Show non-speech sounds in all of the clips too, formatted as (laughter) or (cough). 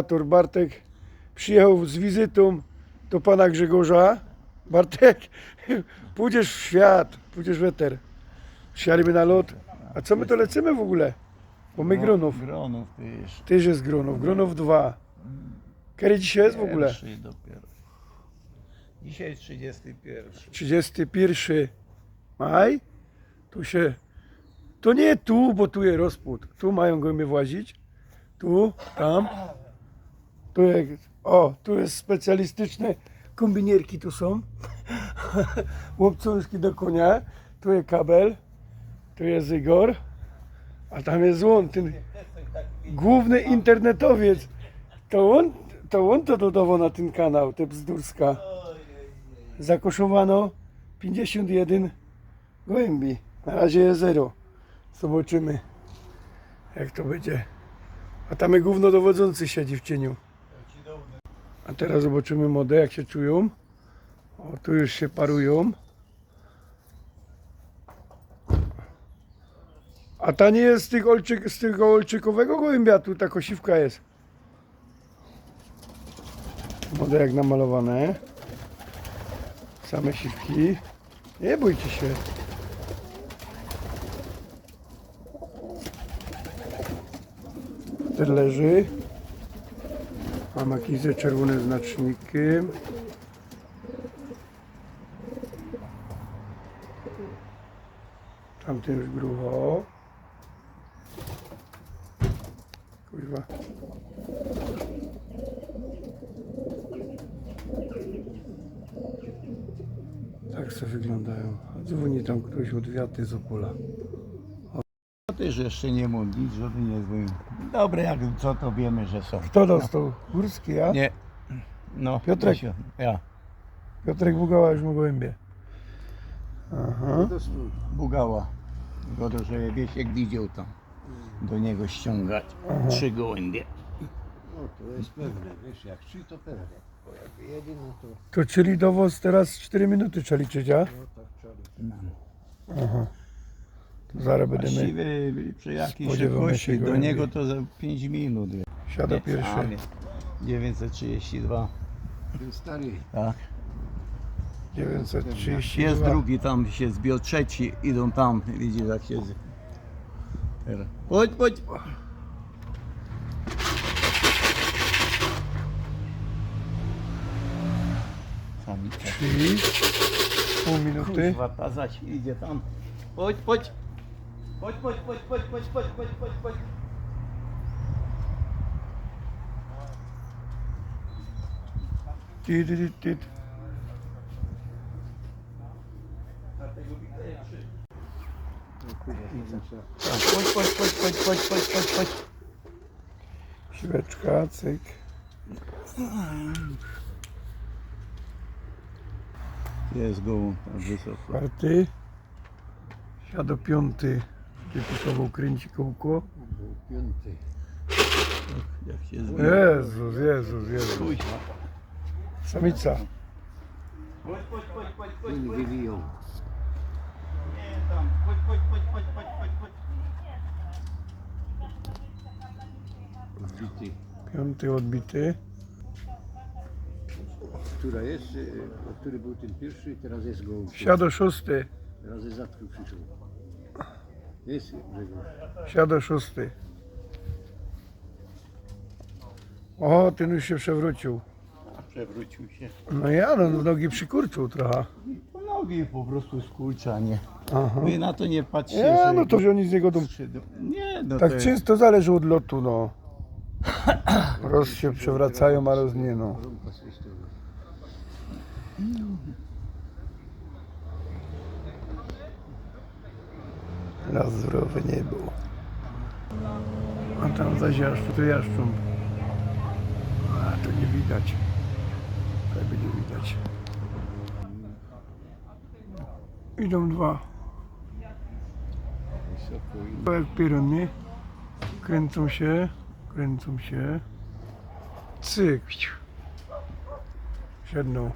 Senator Bartek przyjechał z wizytą do pana Grzegorza. Bartek, (laughs) pójdziesz w świat, pójdziesz w eter. Na lot. A co my to lecimy w ogóle? Bo my Gronów. Gronów wiesz. Tyż jest Gronów, Gronów 2. Kiedy dzisiaj jest w ogóle? Pierwszy dopiero. Dzisiaj jest 31. 31 maj. Tu się. To nie tu, bo tu jest rozpód. Tu mają gołębie włazić. Tu, tam. Jest, o, tu jest specjalistyczne kombinierki tu są. (laughs) Łopcuński do konia. Tu jest kabel. Tu jest Igor. A tam jest on, ten główny internetowiec. To on to, on to dodawał na ten kanał, te bzdurska zakoszowano 51 gołębi. Na razie jest zero. Zobaczymy, jak to będzie. A tam gówno dowodzący siedzi w cieniu. A teraz zobaczymy modę, jak się czują. O, tu już się parują. A ta nie jest z, tych olczyk, z tego olczykowego gołębia, tu ta kosiwka jest. Modę jak namalowane. Same siwki. Nie bójcie się. Ten leży. Ze czerwonym znacznikiem. Tamten już grubo. Kurwa. Tak sobie wyglądają. Dzwoni tam ktoś od wiaty z Opola. Też jeszcze nie mówić, żeby nie był. Dobre, jak co to wiemy, że są. Kto dostał? Górski, ja? Nie. No. Piotrek. Misio, Ja. Piotrek Bugała już ma gołębie. Aha. Bugała. Godo, że Wiesiek widział tam. Do niego ściągać. Trzy gołębie. No to jest pewne, wiesz, jak trzy to pewne. Bo jak jedzie, no to To czyli dowoz teraz 4 minuty trzeba liczyć, a? no tak trzeba. No. To zaraz będziemy. Właściwie przy jakiejś Spodziewamy się szybkości do gołębi. niego to za 5 minut. jest. Siada pierwszy. a nie. 932. Ten stary, Tak. 932. Jest drugi tam się zbił, trzeci idą tam, widzisz jak się z... Teraz. Chodź, chodź. Samica. Czyli pół minuty. Kurwa, ta zaś idzie tam. Chodź, chodź. Chodź, chodź, chodź, chodź, chodź, chodź, chodź, chodź, chodź. Ty, ty, ty, ty. Chodź, chodź, chodź, chodź, chodź, chodź, chodź, chodź. Siweczka, cyk. Jest gołąb tam wysoko. Czwarty. Siada piąty. Typowo kręci kołko. był piąty. Jak się zbił. Jezus, Jezus, Jezus. Samica. Chodź, chodź, chodź, chodź, chodź, chodź. wywijał. Nie tam. Chodź, chodź, chodź, chodź, chodź, chodź, chodź. Wbity. Piąty odbity. Która jest, y, który był ten pierwszy i teraz jest gołąb. Siado szósty. Teraz jest zatku przyszedł. Jest Grzegorz. Siada szósty. O, ten już się przewrócił. Przewrócił się. No ja, no nogi przykurczył trochę. Po nogi po prostu skurcza, nie? Aha. Wy na to nie patrzcie, Nie, że no to że oni z niego skrzydło- Nie, no Tak to często zależy od lotu, no. Roz się przewracają, a roz nie, no. Rąba z tej strony. Lazurowy nie było. A tam za jaszczą, to jaszczą. A to nie widać. Tego nie widać. Idą dwa. To jak pieron, nie? Kręcą się, kręcą się. Cyk. Siedną.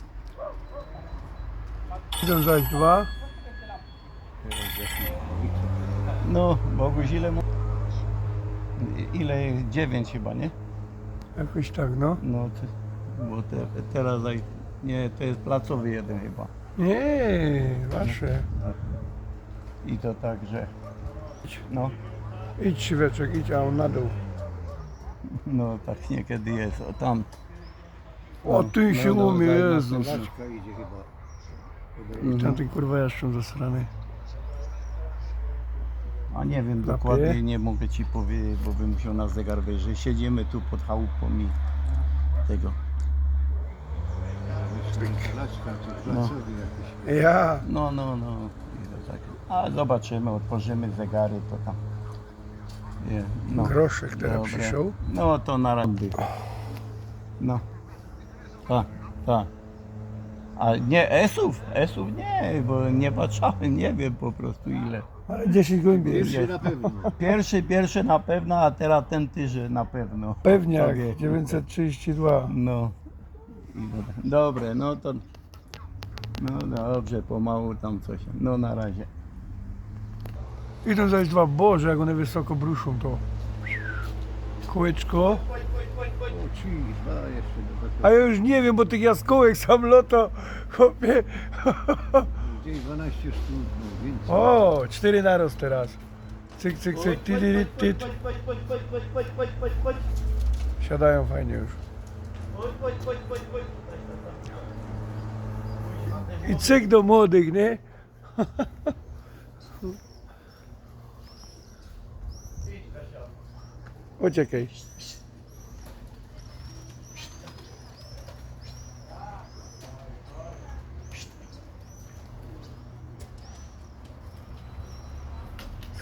Idą zaś dwa. No, Boguś, ile mu... Ile? Dziewięć chyba, nie? Jakoś tak, no. No, ty, bo te, teraz nie, to jest placowy jeden chyba. Nie, wasze. I to tak, że no, Idź siweczek, idź, a on na dół. no tak niekiedy jest, o tam. O, ty się umie, Jezus. Laczka idzie chyba. I Mhm. tamten kurwa jaszczą zasrany. A nie wiem dokładnie, nie mogę ci powiedzieć, bo bym musiał na zegar wejrzeć. Siedzimy tu pod chałupą i tego. Jakiś. Ja. No, no, no. Tak. A zobaczymy, otworzymy zegary, to tam. Nie, no. Groszek teraz przyszedł. No to na randy. No. Tak, tak. A nie, esów, esów nie, bo nie patrzałem, nie wiem po prostu ile. Ale 10 głębiej. Pierwszy na pewno. (laughs) Pierwszy, pierwszy na pewno, a teraz ten tyże na pewno. Pewniak Sobie. 932. No. Dobre, no to. No dobrze, pomału tam coś. No na razie. Idą zaś dwa, Boże, jak one wysoko bruszą to. Kółeczko. O, ci, dwa jeszcze do A ja już nie wiem, bo tych jaskółek sam loto. Chłopie. (laughs) Gdzieś 12 sztuk, no. O, cztery naraz teraz. Cyk, cyk, cyk, ty, ty, ty. Siadają fajnie już. I cyk do młodych, nie? Uciekaj.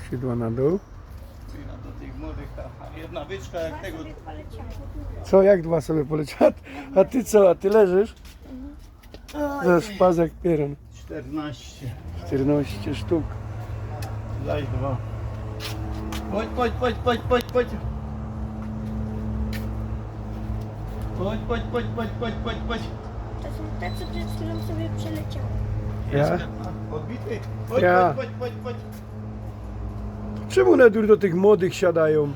Skrzydła na dół. Do tych młodych, a jedna byczka jak tego. Co, jak dwa sobie poleciały? A ty co, a ty leżysz? Za szpaz jak pieron. 14. 14 sztuk. Daj dwa. Chodź, chodź, chodź, chodź, chodź, chodź. Chodź, chodź, chodź, chodź, chodź, chodź, chodź. To są te, co przed chwilą sobie przeleciały. Ja? Odbity. Chodź, Ja. chodź, chodź, chodź, chodź. Czemu na dur do tych młodych siadają?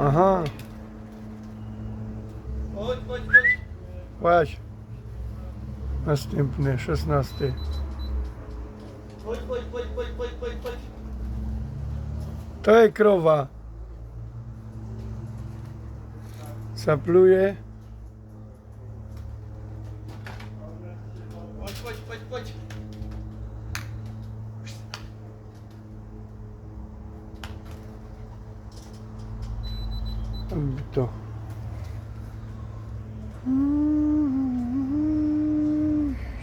Aha, Chodź, chodź, chodź. łaź. Następny, 16. Chodź, chodź, chodź, chodź, chodź, chodź, chodź. To jest krowa. Sapluje.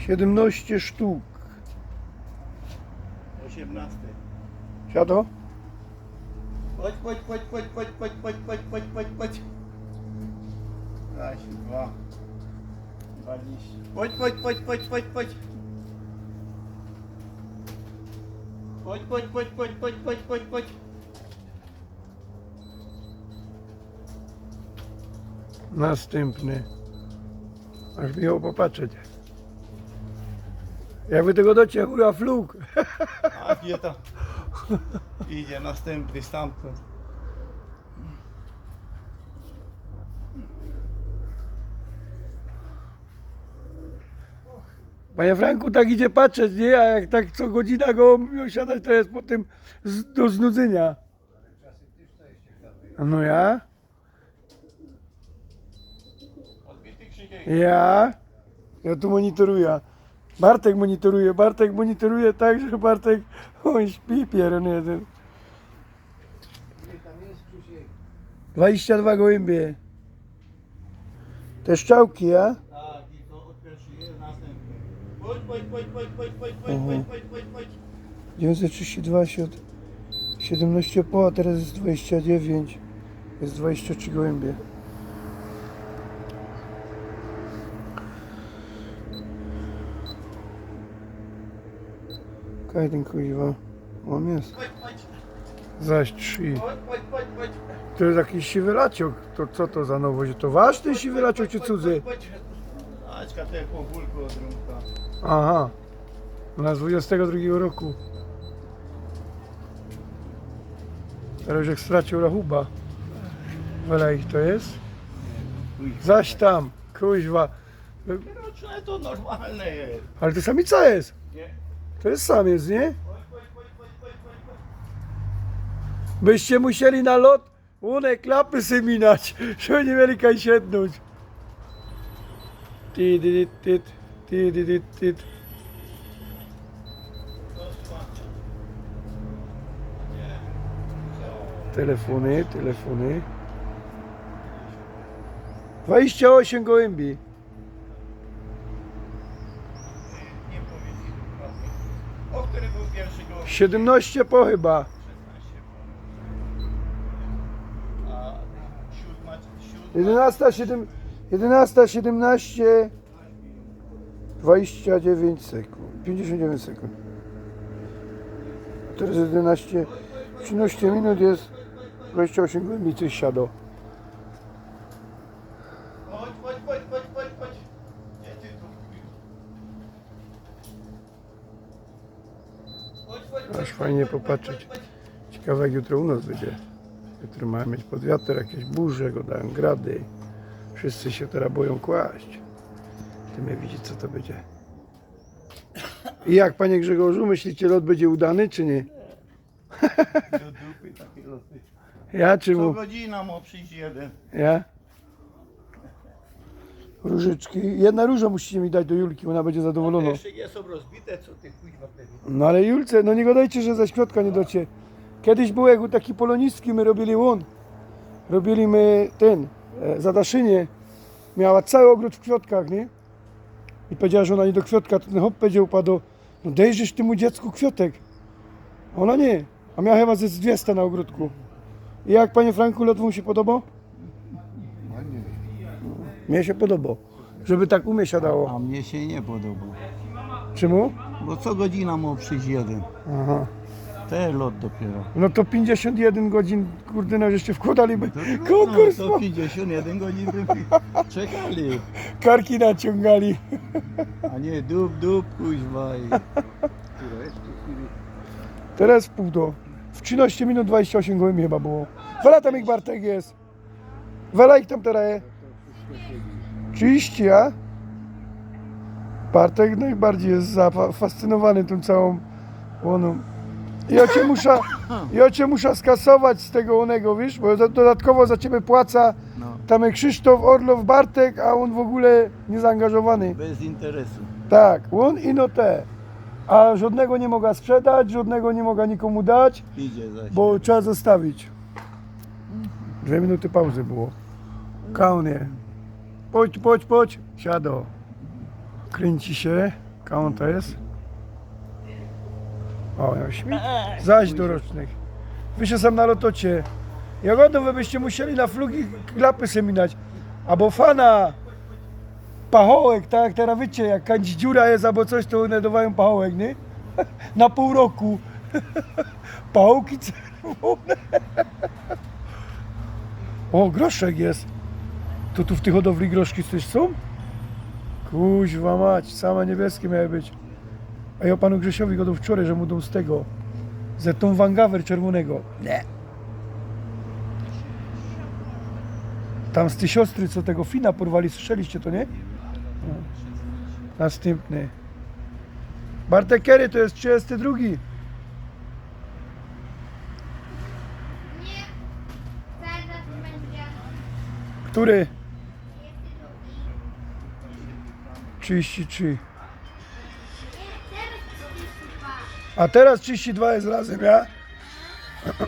17 sztuk. 18. Siado? Chodź, chodź, chodź, chodź, chodź, chodź, chodź, chodź, chodź, chodź, chodź. Raz, dwa. Dwadzieścia. Chodź, chodź, chodź, chodź, chodź, chodź. Chodź, chodź, chodź, chodź, chodź, chodź, chodź, chodź. Następny. Aż mi popatrzeć. Jakby tego dociął, hura fluk. A gdzie to? Idzie następny stamtąd. Panie Franku, tak idzie patrzeć, nie? A jak tak co godzina go siadać, to jest potem z, do znudzenia. No ja? Ja? Ja tu monitoruję. Bartek monitoruje, Bartek monitoruje tak, że Bartek, on śpi pieron jeden. 22 gołębie. Te szczałki, ja? Tak, i to od pierwszy jest następny. Chodź, chodź, chodź, chodź, chodź, chodź, chodź, chodź, chodź, chodź, chodź. 932 się od 17 po, a teraz jest 29. Jest 23 gołębie. Kajden kuźwa. On jest. Zaś 3. chodź, chodź, chodź, chodź. To jest jakiś siwy laciok. To co to za nowość? To wasz ten siwy laciok czy cudzy? Aczka te po bólku od rąka. Aha. Na z 22 roku. Teraz jak stracił rachuba. Wela ich to jest. Zaś tam, kuźwa. Roczne to normalne jest. Ale to samica jest. Nie. To jest samiec, nie? Byście musieli na lot one klapy seminać, (laughs) żeby nie mieli kaj siednąć. Ty, ty, ty, ty, ty, ty, ty. Telefony, telefony. 28 gołębi. Nie powiedzieli dokładnie. O który był pierwszy go? 17 po chyba. A siódma, siódma. 11, 7, 11, 17, 29 sekund. 59 sekund. Teraz 11, 13 minut jest 28 głębi coś siado. Chodź, chodź, chodź, chodź, chodź, chodź. Gdzie ty tu? Chodź, chodź, chodź, Aż chodź, fajnie chodź, chodź, popatrzeć. Ciekawe jak jutro u nas będzie. Jutro mamy mieć pod wiatr jakieś burze, go dają grady. Wszyscy się teraz boją kłaść. Ty mnie widzi co to będzie. I jak panie Grzegorzu, myślicie lot będzie udany czy nie? Do dupy takie loty. Ja czy Co mu? godzina ma przyjść jeden. Ja? Różyczki. Jedna róża musicie mi dać do Julki, ona będzie zadowolona. Jeszcze nie są rozbite, co ty kuźwa pewnie. No ale Julce, no nie gadajcie, że ze środka nie docie. Kiedyś był jak taki polonistki, my robili łon. Robili my ten, e, zadaszynie. Miała cały ogród w kwiatkach, nie? I powiedziała, że ona nie do kwiatka, to ten hop powiedział pado, no dejrzysz temu dziecku kwiatek. Ona nie, a miała chyba ze 200 na ogródku. I jak panie Franku lot wam się podobał? Mnie się podobał. Żeby tak umie siadało. A mnie się nie podoba. Czemu? Bo co godzina ma przyjść jeden. Aha. Ten lot dopiero. No to 51 godzin, kurde, no żeście wkładaliby No konkurs, to bo 51 godzin by (laughs) czekali. karki naciągali. A nie dup, dup, kuźwa. I... Teraz w pół do. W 13 minut 28 gołębi chyba było. Wela tam ich Bartek jest. Wela ich tam teraz jest. 30, a? Bartek najbardziej jest zafascynowany tą całą łoną. Ja cię muszę, ja (laughs) cię muszę skasować z tego onego, wiesz, bo do- dodatkowo za ciebie płaca No, tam Krzysztof, Orlow, Bartek, a on w ogóle niezaangażowany. bez interesu. Tak, on i no te. A żadnego nie mogła sprzedać, żadnego nie mogła nikomu dać, Idzie zaś. bo trzeba zostawić. Dwie minuty pauzy było. Kaunie. Podź, podź, podź. Siado. Kręci się. Kaun to jest. O, śmig. Zaś do rocznych. Wy się sam na lotocie. Jagodą wy byście musieli na flugi klapy seminać. Albo fana. Pachołek, tak jak teraz wiecie, jak jakaś dziura jest albo coś, to one dawają pachołek, nie? (laughs) Na pół roku. (laughs) Pachołki czerwone. O, groszek jest. To tu w tych hodowli groszki coś są? Kuźwa mać, same niebieskie miały być. A ja panu Grzesiowi go do wczoraj, że mu dał z tego. Ze tą wangawer czerwonego. Nie. Tam z tej siostry, co tego Fina porwali, słyszeliście to, nie? No. Następny. Bartek Kery to jest 32. Nie. Zaraz będzie. Który? 33. A teraz 32 jest razem, ja? (clears throat)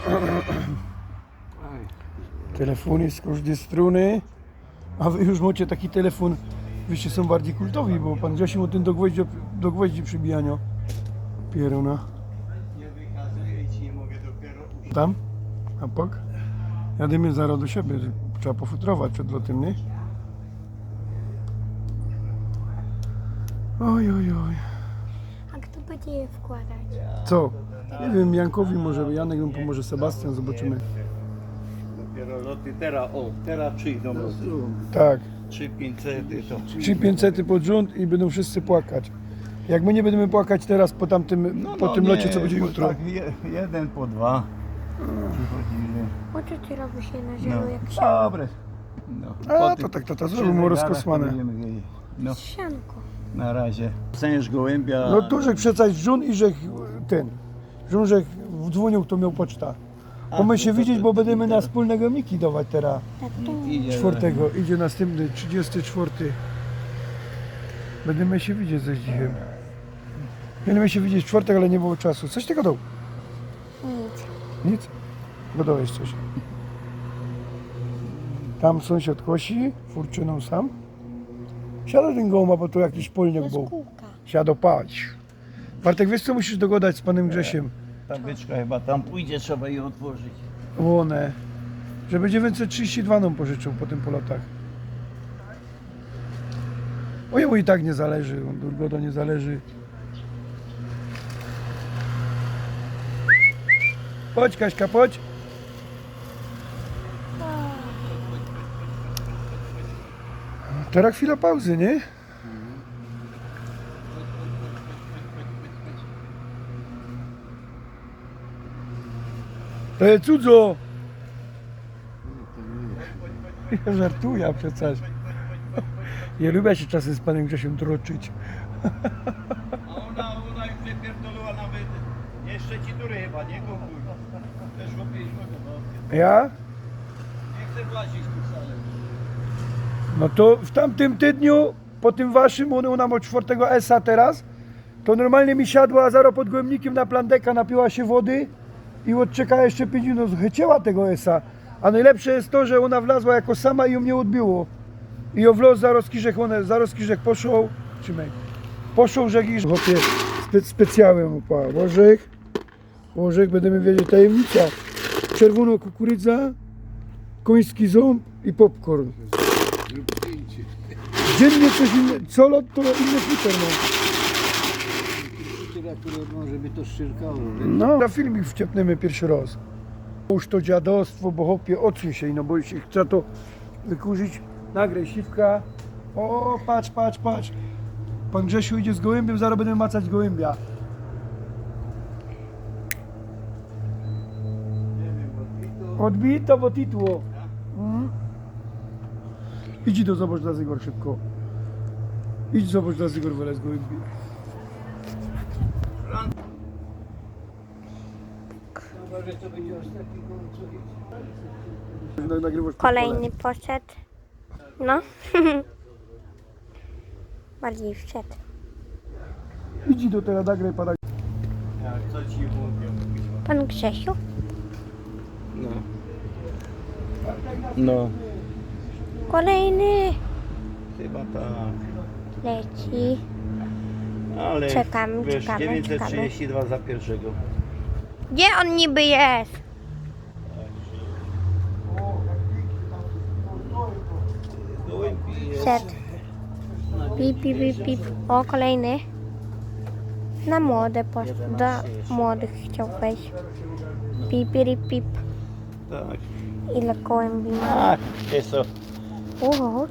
Telefony z każdej strony. A wy już macie taki telefon, wyście są bardziej kultowi, bo pan Grzesiu ma ten do gwoździ, do gwoździ przybijania. Pieruna. Tam? A pok? Jadymy zaraz do siebie, trzeba pofutrować przed lotem, nie? Oj, oj, oj. A kto będzie je wkładać? Co? Nie wiem, Jankowi może, Janek nam pomoże, Sebastian, zobaczymy. Dopiero loty teraz, o, teraz przyjdą loty. Tak, 3500 to. 3500 pod rząd i będą wszyscy płakać. Jak my nie będziemy płakać teraz po tamtym, po tym nie, locie, co będzie jutro. Tak, je, jeden po dwa. Chodzi, że... Po co ty robisz je na No, zielu jak się dobre. No, A, to tych tak, to ta trzy zrobił mu zegarach rozkosłane. będziemy. No, sianko? Na razie. Chcesz gołębia... No tu żech przecać żun i żech ten. Żun żech w dzwonił, to miał poczta. Bo my się widzieć, bo będziemy na wspólnego Miki dawać teraz. Tato. Idzie, Czwartego, idzie następny, 34. Będziemy się widzieć ze Zdzichem. Mieliśmy się widzieć w czwartek, ale nie było czasu. Coś tego dał? Nic. Nic? Dodałeś coś. Tam sąsiad kosi, furczyną sam. Siada ten gołma, bo tu jakiś polniak był. Jaskółka. Siado pać. Bartek, wiesz co musisz dogadać z panem Grzesiem? Ta byczka chyba tam pójdzie, trzeba jej otworzyć. Łonę. Żeby 932 nam pożyczył po tym polotach. O jemu i tak nie zależy, on Durgodo nie zależy. Chodź Kaśka, chodź. Teraz chwila pauzy, nie? To jest cudzo! Ja żartuję przecież. Ja lubię się czasem z panem Grzesiem troczyć. A ona, ona już wypierdoliła nawet jeszcze ci dury chyba, nie. Też go 5 no. Ja? Nie chcę włazić tu wcale. No to w tamtym tygodniu, po tym waszym, on ona ma czwartego ESA teraz, to normalnie mi siadła zaro pod gołębnikiem na plandeka, napiła się wody i odczekała jeszcze 5 minut, chyciała tego ESA. A najlepsze jest to, że ona wlazła jako sama i ją nie odbiło. I ją wlazł za rozkirzek, one za rozkirzek poszło, trzymaj, poszło i chłopie spe, specjałem upała. Orzech, orzech, będziemy wiedzieć tajemnica. Czerwona kukurydza, koński ząb i popcorn. Dziennie coś innego, co lot to inny futer, no. Tyle akurat może by to szczyrkało. No, na filmik wciepniemy pierwszy raz. Już to dziadostwo, bo chłopie, odsuń się, no bo się chce to wykurzyć. Nagraj siwka. O, patrz, patrz, patrz. Pan Grzesiu idzie z gołębiem, zaraz będziemy macać gołębia. Odbito, bo titło. Mhm. Idź do zobacz dla Zygor szybko. Idź zobacz dla Zygor wyle z gołębi. Nagrywasz pod Kolejny poszedł. No. (laughs) Bardziej wszedł. Idź do teraz, nagraj pana. Jak co ci mówią? Pan Grzesiu? No. No. Kolejny Chyba tak. Leci. Ale Czekamy, wiesz, czekamy, 932 za pierwszego. Gdzie on niby jest? Gołębi jest. Wszedł. Pip, pip, pip, pip. O, kolejny. Na młode poszedł. Do młodych chciał wejść. Pip, pip, pip. Tak. Ile gołębi ma? Tak, jest to. Uuu,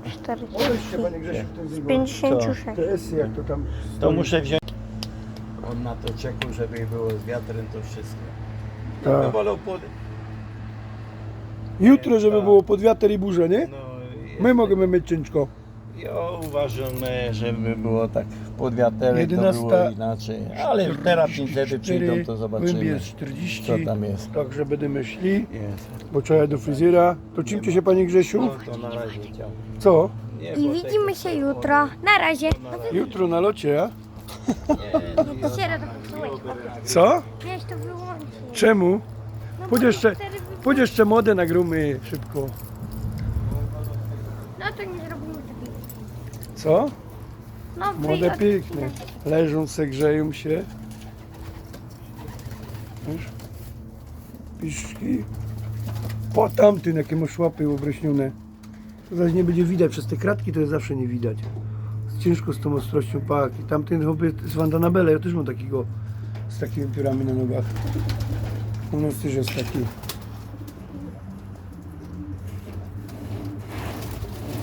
Powiedz się, panie 40. Grzesiu, ten Zygor. 56. Te esy, jak to tam To stoi. muszę wziąć. On na to czekał, żeby było z wiatrem to wszystko. Tak. No wolał pod... Jutro, żeby było pod wiatr i burzę, nie? No, My możemy mieć ciężko. Ja uważam, e, żeby było tak pod to 11, było inaczej. Ale teraz niestety przyjdą, to zobaczymy, jest 40. co tam jest. Także będziemy szli, Jest. bo trzeba do fryzjera. To czymcie się, panie Grzesiu? No to na razie chciał. Co? Nie, I bo widzimy tego- się jutro. Na razie. Jutro na locie, a? Nie, To się to popsułeś. Co? Miałeś to wyłączyć. Czemu? No Pójdź jeszcze, pójdź jeszcze modę nagramy szybko. No to nie zrobimy takiego. Co? No Młode piękne. Leżą se, grzeją się. Wiesz? Piszki. Po tamtym, jakie masz łapy obrośnione. To zaś nie będzie widać. Przez te kratki to jest zawsze nie widać. Ciężko z tą ostrością paki. Tamten hobby z Vandanabele, ja też mam takiego z takimi piórami na nogach. U nas też jest taki.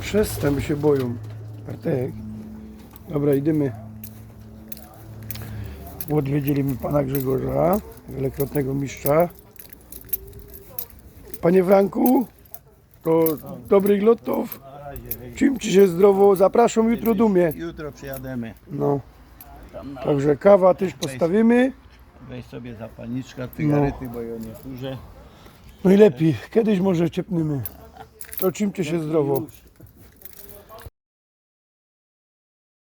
Przestań, by się boją. Bartek. Dobra, idziemy. Odwiedziliśmy pana Grzegorza, wielokrotnego mistrza. Panie Franku, to dobrych lotów. Czymcie się zdrowo. Zapraszam jutro do mnie. Jutro przyjademy. No, Tam na... także kawa też postawimy. Weź sobie zapalniczka, cygarety, bo ja nie kurzę. No i lepiej. Kiedyś może ciepnimy. To czymcie się zdrowo. Już